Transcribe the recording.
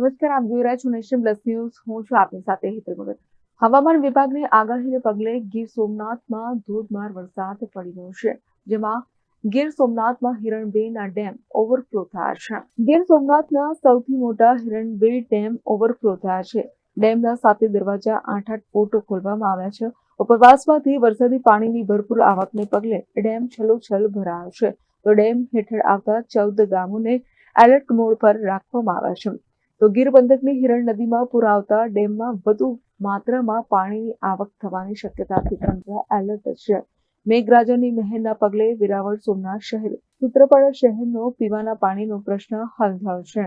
નમસ્કાર, આપ જોઈ રહ્યા છો નેશન પ્લસ ન્યૂઝ. હું છું આપની સાથે હેતલ મગર હવામાન વિભાગની આગાહીને પગલે ગીર સોમનાથમાં ધોધમાર વરસાદ પડી રહ્યો છે, જેમાં ગીર સોમનાથમાં હિરણબેના ડેમ ઓવરફ્લો થયા છે. ગીર સોમનાથના સૌથી મોટા હિરણબે ડેમ ઓવરફ્લો થયા છે. ડેમના સાતે દરવાજા આઠ આઠ ફૂટ ખોલવામાં આવ્યા છે. ઉપરવાસમાંથી વરસાદી પાણીની ભરપૂર આવકને પગલે ડેમ છલોછલ ભરાયો છે. તો ડેમ હેઠળ આવતા ચૌદ ગામોને એલર્ટ મોડ પર રાખવામાં આવ્યા છે. તો ગીર બંધકની હિરણ નદીમાં પૂર આવતા ડેમમાં વધુ માત્રામાં પાણીની આવક થવાની શક્યતાથી તંત્ર એલર્ટ છે. મેઘરાજાની મહેરના પગલે વેરાવળ સોમનાથ શહેર, સૂત્રપાડા શહેરનો પીવાના પાણીનો પ્રશ્ન હલ થયો છે.